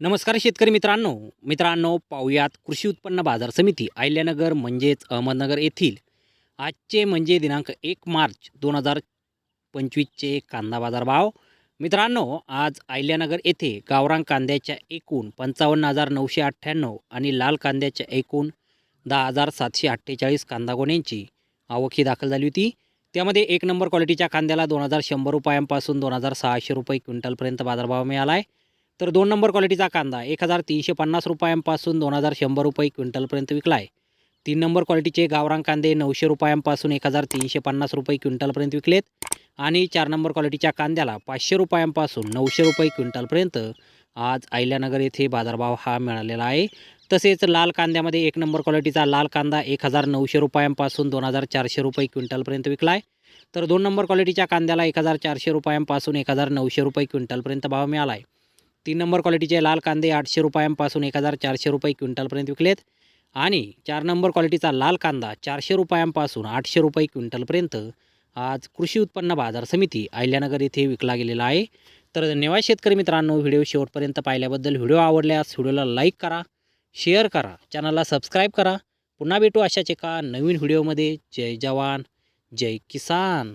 नमस्कार शेतकरी मित्रांनो. मित्रांनो पाहुयात कृषी उत्पन्न बाजार समिती अहिल्यानगर म्हणजेच अहमदनगर येथील आजचे म्हणजे दिनांक एक मार्च दोन हजार पंचवीसचे कांदा बाजार भाव मित्रांनो आज आयल्यानगर येथे गावरान कांद्याच्या एकूण पंचावन्न हजार नऊशे अठ्ठ्याण्णव आणि लाल कांद्याच्या एकूण दहा हजार सातशे अठ्ठेचाळीस कांदा गोण्यांची आवक ही दाखल झाली होती. त्यामध्ये एक नंबर क्वालिटीच्या कांद्याला दोन हजार शंभर रुपयांपासून दोन हजार सहाशे रुपये क्विंटलपर्यंत बाजारभाव मिळाला आहे तर दोन नंबर क्वालिटीचा कांदा एक हजार तीनशे पन्नास रुपयांपासून दोन हजार शंभर रुपये क्विंटलपर्यंत विकला आहे. तीन नंबर क्वालिटीचे गावरान कांदे नऊशे रुपयांपासून एक हजार तीनशे पन्नास रुपये क्विंटलपर्यंत विकलेत. आणि चार नंबर क्वालिटीच्या कांद्याला पाचशे रुपयांपासून नऊशे रुपये क्विंटलपर्यंत आज आयल्यानगर येथे बाजारभाव हा मिळालेला आहे. तसेच लाल कांद्यामध्ये एक नंबर क्वालिटीचा लाल कांदा एक हजार नऊशे रुपयांपासून दोन हजार चारशे रुपये क्विंटलपर्यंत विकला आहे तर दोन नंबर क्वालिटीच्या कांद्याला एक हजार चारशे रुपयांपासून एक हजार नऊशे रुपये क्विंटलपर्यंत भाव मिळाला आहे तीन नंबर क्वालिटीचे लाल कांदे आठशे रुपयांपासून एक हजार चारशे रुपये क्विंटलपर्यंत विकलेत. आणि चार नंबर क्वालिटीचा लाल कांदा चारशे रुपयांपासून आठशे रुपये क्विंटलपर्यंत आज कृषी उत्पन्न बाजार समिती अहिल्यानगर येथे विकला गेलेला आहे. तर धन्यवाद शेतकरी मित्रांनो व्हिडिओ शेवटपर्यंत पाहिल्याबद्दल व्हिडिओ आवडल्यास व्हिडिओला लाईक करा शेअर करा चॅनलला सबस्क्राईब करा. पुन्हा भेटू अशाच एका नवीन व्हिडिओमध्ये. जय जवान जय किसान.